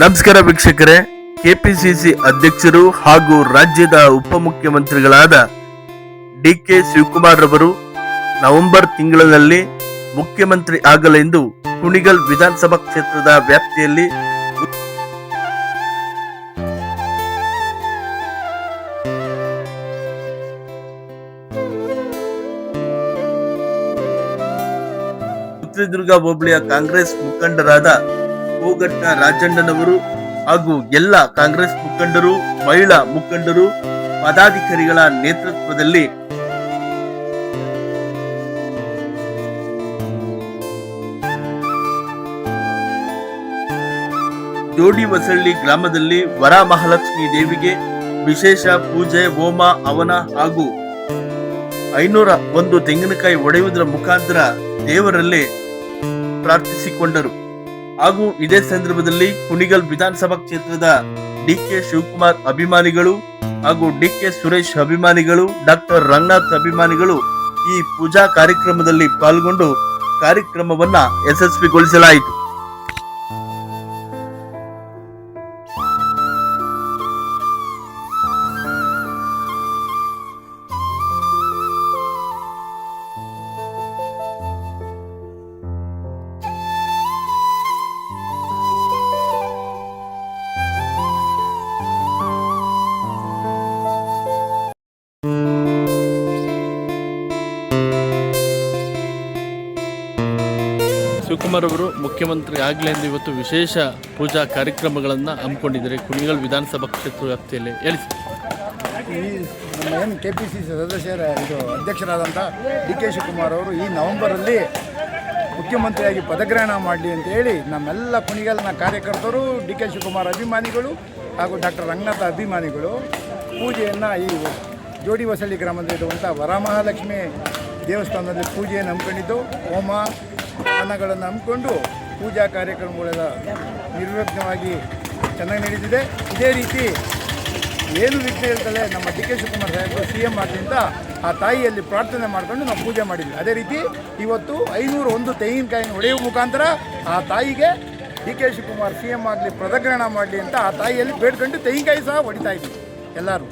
ನಮಸ್ಕಾರ ವೀಕ್ಷಕರೇ, ಕೆಪಿಸಿಸಿ ಅಧ್ಯಕ್ಷರು ಹಾಗೂ ರಾಜ್ಯದ ಉಪಮುಖ್ಯಮಂತ್ರಿಗಳಾದ ಡಿ ಕೆ ಶಿವಕುಮಾರ್ ರವರು ನವೆಂಬರ್ ತಿಂಗಳಲ್ಲಿ ಮುಖ್ಯಮಂತ್ರಿ ಆಗಲೆಂದು ಕುಣಿಗಲ್ ವಿಧಾನಸಭಾ ಕ್ಷೇತ್ರದ ವ್ಯಾಪ್ತಿಯಲ್ಲಿ ಚಿತ್ರದುರ್ಗ ಹೋಬಳಿಯ ಕಾಂಗ್ರೆಸ್ ಮುಖಂಡರಾದ ಹೋಗಟ್ಟ ರಾಜಣ್ಣನವರು ಹಾಗೂ ಎಲ್ಲ ಕಾಂಗ್ರೆಸ್ ಮುಖಂಡರು, ಮಹಿಳಾ ಮುಖಂಡರು, ಪದಾಧಿಕಾರಿಗಳ ನೇತೃತ್ವದಲ್ಲಿ ಜೋಡಿ ವಸಳ್ಳಿ ಗ್ರಾಮದಲ್ಲಿ ವರ ಮಹಾಲಕ್ಷ್ಮಿ ದೇವಿಗೆ ವಿಶೇಷ ಪೂಜೆ, ಹೋಮ ಅವನ ಹಾಗೂ ಐನೂರ ಒಂದು ತೆಂಗಿನಕಾಯಿ ಒಡೆಯುವುದರ ಮುಖಾಂತರ ದೇವರಲ್ಲಿ ಪ್ರಾರ್ಥಿಸಿಕೊಂಡರು. ಹಾಗೂ ಇದೇ ಸಂದರ್ಭದಲ್ಲಿ ಕುಣಿಗಲ್ ವಿಧಾನಸಭಾ ಕ್ಷೇತ್ರದ ಡಿ ಕೆ ಶಿವಕುಮಾರ್ ಅಭಿಮಾನಿಗಳು ಹಾಗೂ ಡಿ ಕೆ ಸುರೇಶ್ ಅಭಿಮಾನಿಗಳು, ಡಾಕ್ಟರ್ ರಂಗನಾಥ್ ಅಭಿಮಾನಿಗಳು ಈ ಪೂಜಾ ಕಾರ್ಯಕ್ರಮದಲ್ಲಿ ಪಾಲ್ಗೊಂಡು ಕಾರ್ಯಕ್ರಮವನ್ನ ಯಶಸ್ವಿಗೊಳಿಸಲಾಯಿತು. ಶಿವಕುಮಾರ್ ಅವರು ಮುಖ್ಯಮಂತ್ರಿ ಆಗಲಿ ಎಂದು ಇವತ್ತು ವಿಶೇಷ ಪೂಜಾ ಕಾರ್ಯಕ್ರಮಗಳನ್ನು ಹಮ್ಮಿಕೊಂಡಿದ್ದಾರೆ. ಕುಣಿಗಲ್ ವಿಧಾನಸಭಾ ಕ್ಷೇತ್ರ ವ್ಯಾಪ್ತಿಯಲ್ಲಿ ಹೇಳಿ ಈ ನಮ್ಮ ಏನು ಕೆ ಪಿ ಸಿ ಸಿ ಸದಸ್ಯರ ಇದು ಅಧ್ಯಕ್ಷರಾದಂಥ ಡಿ ಕೆ ಶಿವಕುಮಾರ್ ಅವರು ಈ ನವೆಂಬರಲ್ಲಿ ಮುಖ್ಯಮಂತ್ರಿಯಾಗಿ ಪದಗ್ರಹಣ ಮಾಡಲಿ ಅಂತ ಹೇಳಿ ನಮ್ಮೆಲ್ಲ ಕುಣಿಗಲ್ನ ಕಾರ್ಯಕರ್ತರು ಡಿ ಕೆ ಶಿವಕುಮಾರ್ ಅಭಿಮಾನಿಗಳು ಹಾಗೂ ಡಾಕ್ಟರ್ ರಂಗನಾಥ ಅಭಿಮಾನಿಗಳು ಪೂಜೆಯನ್ನು ಈ ಜೋಡಿ ಹೊಸಳ್ಳಿ ಗ್ರಾಮದಲ್ಲಿರುವಂಥ ವರಮಹಾಲಕ್ಷ್ಮಿ ದೇವಸ್ಥಾನದಲ್ಲಿ ಪೂಜೆಯನ್ನು ಹಮ್ಮಿಕೊಂಡಿದ್ದು. ಹೋಮ ಹವನಗಳನ್ನು ಹಮ್ಮಿಕೊಂಡು ಪೂಜಾ ಕಾರ್ಯಕ್ರಮಗಳೆಲ್ಲ ನಿರ್ವಿಘ್ನವಾಗಿ ಚೆನ್ನಾಗಿ ನಡೀತಿದೆ ಇದೇ ರೀತಿ ಏನು ವಿಘ್ನ ಇರ್ತದೆ ನಮ್ಮ ಡಿ ಕೆ ಶಿವಕುಮಾರ್ ಸಾಹೇಬರು ಸಿ ಎಂ ಅಂತ ಆ ತಾಯಿಯಲ್ಲಿ ಪ್ರಾರ್ಥನೆ ಮಾಡಿಕೊಂಡು ನಾವು ಪೂಜೆ ಮಾಡಿದ್ವಿ. ಅದೇ ರೀತಿ ಇವತ್ತು ಐನೂರ ಒಂದು ತೆಂಗಿನಕಾಯಿನ ಹೊಡೆಯುವ ಮುಖಾಂತರ ಆ ತಾಯಿಗೆ D K Shivakumar C M ಆಗಲಿ ಪ್ರದಗ್ರಹಣ ಮಾಡಲಿ ಅಂತ ಆ ತಾಯಿಯಲ್ಲಿ ಬೇಡ್ಕೊಂಡು ತೆಂಗಿನಕಾಯಿ ಸಹ ಹೊಡಿತಾ ಇದ್ವಿ ಎಲ್ಲರೂ.